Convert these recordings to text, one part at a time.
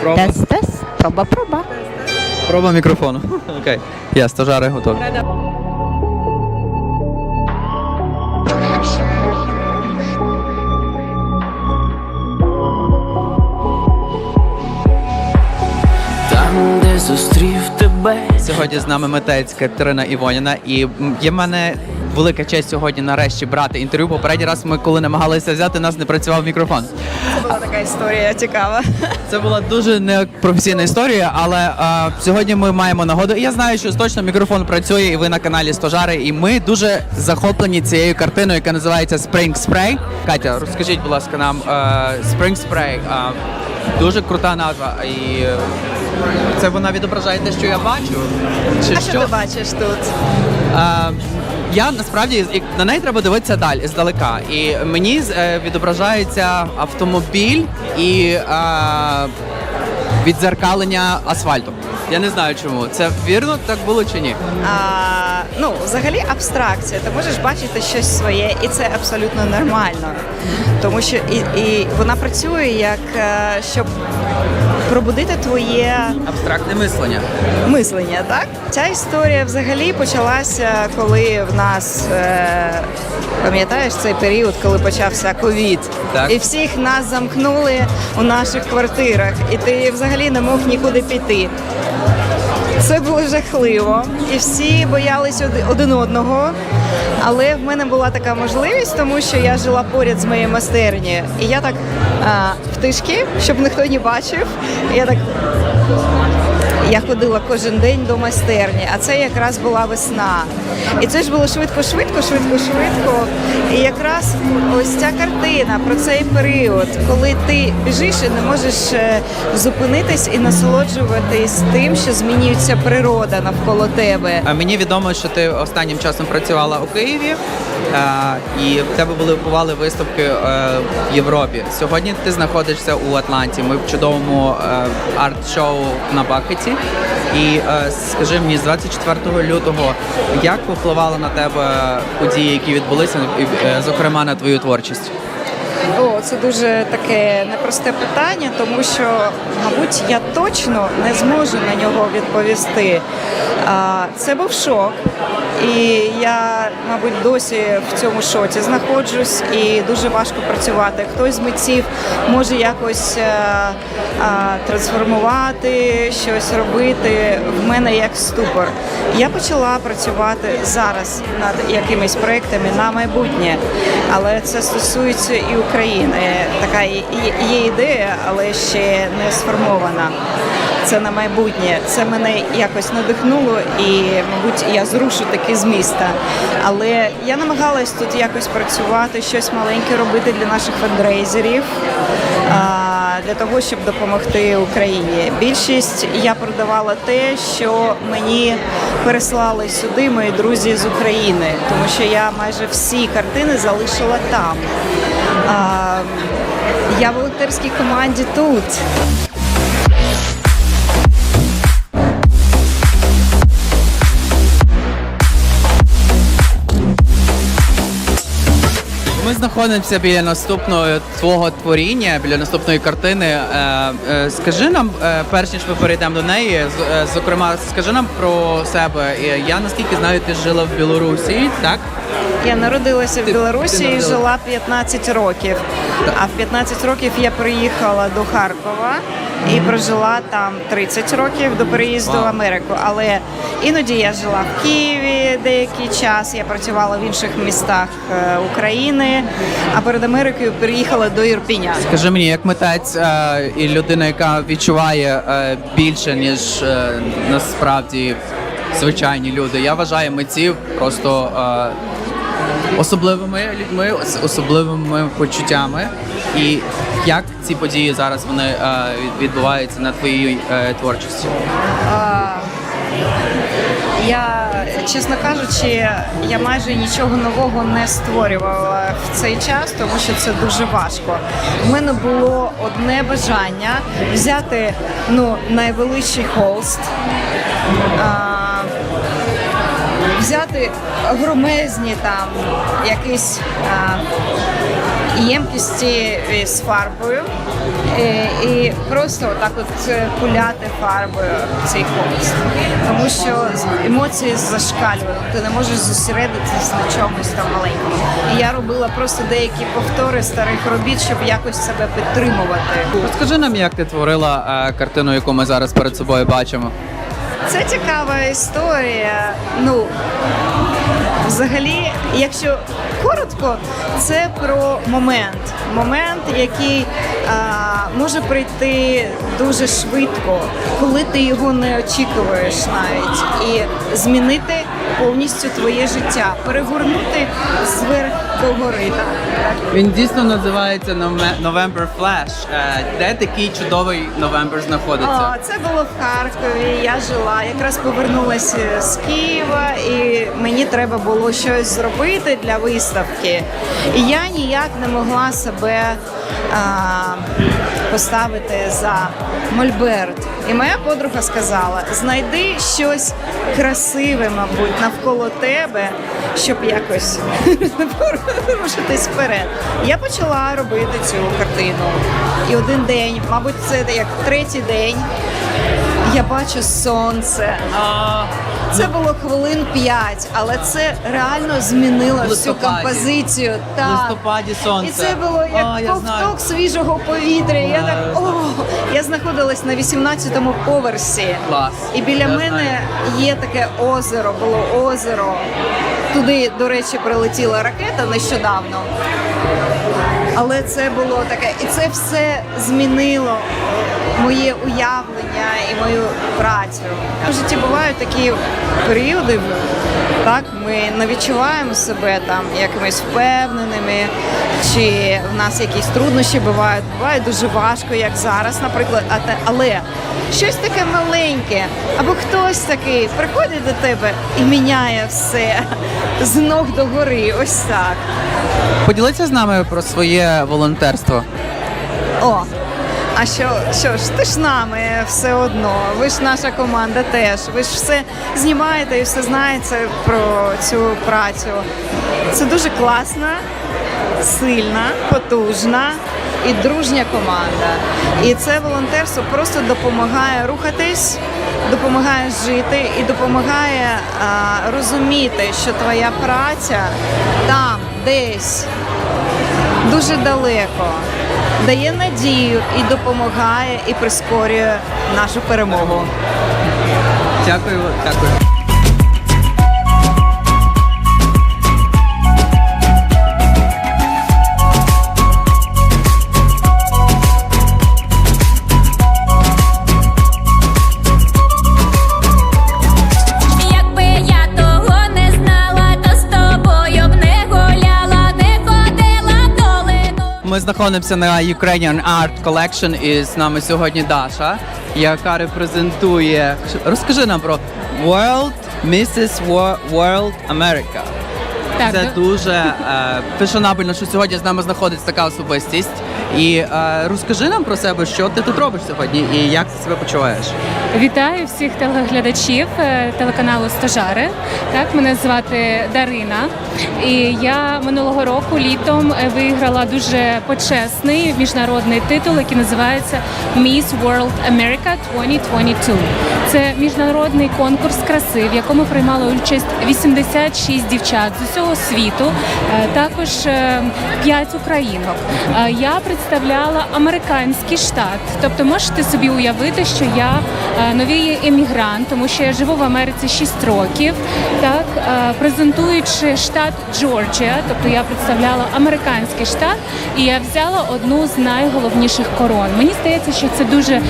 Проба. Тест, тест, проба, проба. Проба мікрофону. Окей. Я стажари готові. Там, де зустрів тебе, Сьогодні з нами митець Катерина Івоніна, і є в мене велика честь сьогодні нарешті брати інтерв'ю. Попередній раз ми коли намагалися взяти, у нас не працював мікрофон. Це була така історія цікава. Це була дуже непрофесійна історія, але а, сьогодні ми маємо нагоду. І я знаю, що точно мікрофон працює, і ви на каналі Стожари. І ми дуже захоплені цією картиною, яка називається Spring Spray. Катя, розкажіть, будь ласка, нам е, Spring Spray. е, дуже крута назва. І е, це вона відображає те, що я бачу. Чи А що ти бачиш тут? Е, я насправді на неї треба дивитися далі здалека. І мені е, відображається автомобіль і е, відзеркалення асфальту. Я не знаю чому. Це вірно так було чи ні? А, ну, взагалі абстракція. Ти можеш бачити щось своє, і це абсолютно нормально. Тому що і, і вона працює як е, щоб пробудити твоє Абстрактне мислення. мислення, так? Ця історія взагалі почалася, коли в нас е, пам'ятаєш цей період, коли почався ковід, і всіх нас замкнули у наших квартирах, і ти взагалі не мог нікуди піти. Це було жахливо, і всі боялись один одного. Але в мене була така можливість, тому що я жила поряд з моєю майстерні. І я так а, втишки, щоб ніхто не бачив. Я так я ходила кожен день до майстерні, а це якраз була весна. І це ж було швидко, швидко, швидко, швидко. І якраз ось ця картина про цей період, коли ти біжиш і не можеш е, зупинитись і насолоджуватись тим, що змінюється природа навколо тебе. А мені відомо, що ти останнім часом працювала у Києві, е, і в тебе були бували виставки е, в Європі. Сьогодні ти знаходишся у Атланті. Ми в чудовому е, арт-шоу на Бакеті. І е, скажи мені, з 24 лютого, як повпливали на тебе події, які відбулися, е, зокрема на твою творчість? Це дуже таке непросте питання, тому що, мабуть, я точно не зможу на нього відповісти. Це був шок, і я, мабуть, досі в цьому шоці знаходжусь, і дуже важко працювати. Хтось з митців може якось е, трансформувати, щось робити. В мене як ступор. Я почала працювати зараз над якимись проектами на майбутнє, але це стосується і України. Така є- ідея, але ще не сформована. Це на майбутнє. Це мене якось надихнуло, і, мабуть, я зрушу таки з міста. Але я намагалась тут якось працювати, щось маленьке робити для наших фандрейзерів. Для того щоб допомогти Україні, більшість я продавала те, що мені переслали сюди мої друзі з України, тому що я майже всі картини залишила там. А, я в волонтерській команді тут. Ми знаходимося біля наступного твого творіння, біля наступної картини. Е, е, Скажи нам, е, перш ніж ми перейдемо до неї, зокрема, скажи нам про себе. Я наскільки знаю, ти жила в Білорусі, так? Я народилася в Білорусі і жила 15 років. А в 15 років я приїхала до Харкова і прожила там 30 років до переїзду в Америку. Але іноді я жила в Києві деякий час. Я працювала в інших містах е, України. А перед Америкою переїхала до Ірпіня. Скажи мені, як митець е, і людина, яка відчуває е, більше, ніж е, насправді звичайні люди. Я вважаю митців просто е, особливими людьми, ос- особливими почуттями. І як ці події зараз вони е, відбуваються на твоїй е, творчості? Я, чесно кажучи, я майже нічого нового не створювала в цей час, тому що це дуже важко. У мене було одне бажання взяти ну, найвеличий холст, а, взяти громезні там якісь. А, ємкості з фарбою е, і просто отак от е, пуляти фарбою цей холст. Тому що емоції зашкалюють, ти не можеш зосередитися на чомусь там маленькому. І я робила просто деякі повтори старих робіт, щоб якось себе підтримувати. Розкажи нам, як ти творила е, картину, яку ми зараз перед собою бачимо. Це цікава історія. Ну, взагалі, якщо коротко, це про момент. Момент, який а, може прийти дуже швидко, коли ти його не очікуєш навіть, і змінити повністю твоє життя, перегорнути зверх до гори. Так? Він дійсно називається November Flash. Е, Де такий чудовий November знаходиться? О, це було в Харкові. Я жила, якраз повернулася з Києва, і мені треба було щось зробити для виставки. І я ніяк не могла себе поставити за мольберт. І моя подруга сказала: знайди щось красиве, мабуть, навколо тебе, щоб якось рушитись вперед. Я почала робити цю картину. І один день, мабуть, це як третій день. Я бачу сонце. Це було хвилин п'ять, але це реально змінило всю листопаді. композицію. В Так. листопаді сонце. І це було як я ковток свіжого повітря. Я так Да, о, я знаходилась на 18-му поверсі. Клас. І біля Я мене знаю. є таке озеро, було озеро. Туди, до речі, прилетіла ракета нещодавно. Але це було таке, і це все змінило моє уявлення і мою працю. У житті бувають такі періоди, так ми не відчуваємо себе там якимись впевненими, чи в нас якісь труднощі бувають. Буває дуже важко, як зараз, наприклад. Але щось таке маленьке, або хтось такий приходить до тебе і міняє все з ног до гори. Ось так. Поділися з нами про своє волонтерство. О, а що, що ж, ти ж нами все одно. Ви ж наша команда теж. Ви ж все знімаєте і все знаєте про цю працю. Це дуже класна, сильна, потужна і дружня команда. І це волонтерство просто допомагає рухатись, допомагає жити і допомагає а, розуміти, що твоя праця там, десь дуже далеко, дає надію і допомагає, і прискорює нашу перемогу. Дякую, дякую. Знаходимося на Ukrainian Art Collection і з нами сьогодні Даша, яка репрезентує. Розкажи нам про World Mrs. Wo- World America. Так, Це дуже е, фешенабельно, що сьогодні з нами знаходиться така особистість. І е, розкажи нам про себе, що ти тут робиш сьогодні і як ти себе почуваєш. Вітаю всіх телеглядачів е, телеканалу Стажари. Так, мене звати Дарина. І я минулого року літом е, виграла дуже почесний міжнародний титул, який називається Miss World America 2022. Це міжнародний конкурс краси, в якому приймало участь 86 дівчат з усього світу, е, також 5 українок. Е, Я представляла американський штат. Тобто можете собі уявити, що я е, новий емігрант, тому що я живу в Америці 6 років, так е, презентуючи штат Джорджія, тобто я представляла американський штат, і я взяла одну з найголовніших корон. Мені здається, що це дуже е,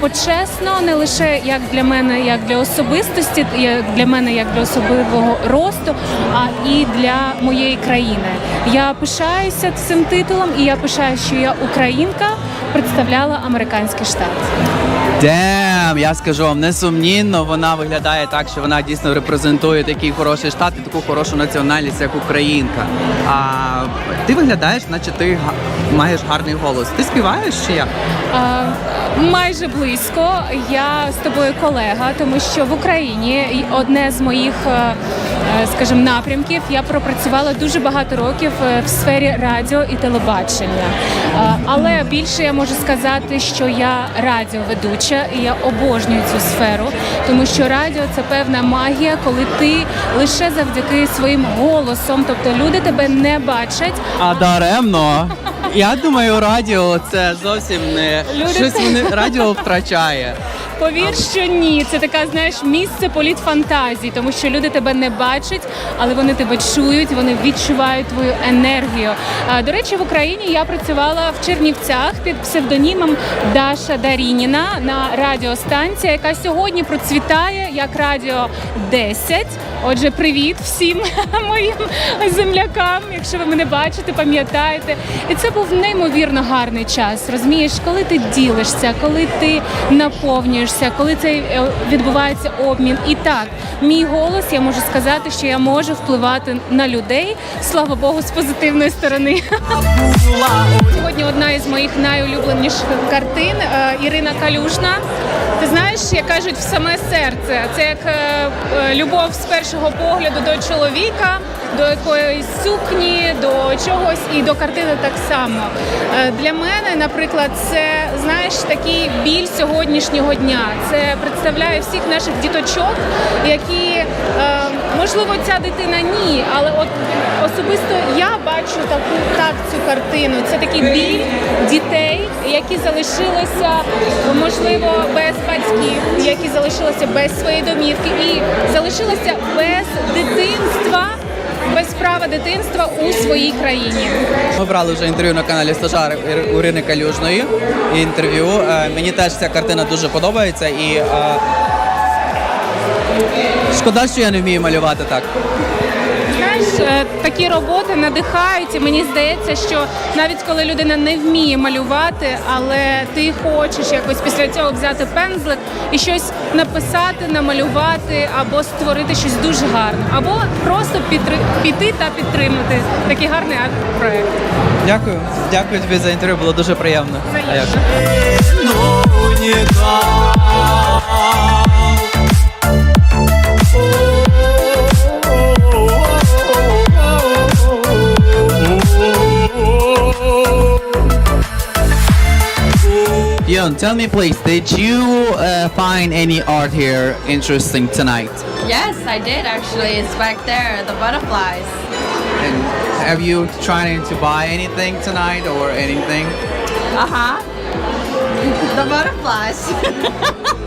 почесно, не лише як для мене, як для особистості, як для мене, як для особливого росту, а і для моєї країни. Я пишаюся цим титулом, і я пишаюся, що я українка представляла американський штат. Дем, я скажу вам, несумнінно, вона виглядає так, що вона дійсно репрезентує такий хороший штат і таку хорошу національність, як українка. А ти виглядаєш, наче ти маєш гарний голос. Ти співаєш чи як? А, Майже близько. Я з тобою колега, тому що в Україні одне з моїх е, е, скажімо, напрямків. Я пропрацювала дуже багато років е, в сфері радіо і телебачення. Але більше я можу сказати, що я радіоведуча і я обожнюю цю сферу, тому що радіо це певна магія, коли ти лише завдяки своїм голосом, тобто люди тебе не бачать, А даремно. Я думаю, радіо це зовсім не Люди- щось вони радіо втрачає. Повір, що ні. Це така, знаєш, місце політ фантазії, тому що люди тебе не бачать, але вони тебе чують, вони відчувають твою енергію. До речі, в Україні я працювала в Чернівцях під псевдонімом Даша Дарініна на радіостанція, яка сьогодні процвітає як радіо 10. Отже, привіт всім моїм землякам, якщо ви мене бачите, пам'ятаєте. І це був неймовірно гарний час. Розумієш, коли ти ділишся, коли ти наповнюєшся, коли це е, відбувається обмін. І так, мій голос, я можу сказати, що я можу впливати на людей, слава Богу, з позитивної сторони. Сьогодні одна із моїх найулюбленіших картин е, Ірина Калюжна. Ти знаєш, як кажуть, в саме серце. Це як е, е, любов з першого погляду до чоловіка, до якоїсь сукні, до чогось і до картини так само. Е, Для мене, наприклад, це знаєш такий біль сьогоднішнього дня. Це представляє всіх наших діточок, які можливо ця дитина ні, але от особисто я бачу таку так цю картину. Це такий біль дітей, які залишилися можливо без батьків, які залишилися без своєї домівки і залишилися без дитинства. Без права дитинства у своїй країні. Ми брали вже інтерв'ю на каналі Стажари Ір- Ірини Калюжної. Інтерв'ю. Е, Мені теж ця картина дуже подобається і. е, Шкода, що я не вмію малювати так. Знаєш, е, такі роботи надихають, і мені здається, що навіть коли людина не вміє малювати, але ти хочеш якось після цього взяти пензлик і щось написати, намалювати або створити щось дуже гарне, або просто підтри- піти та підтримати такий гарний арт-проект. Дякую. Дякую тобі за інтерв'ю, було дуже приємно. А Tell me please, did you uh, find any art here interesting tonight? Yes, I did actually. It's back there, the butterflies. And have you tried to buy anything tonight or anything? Uh huh. the butterflies.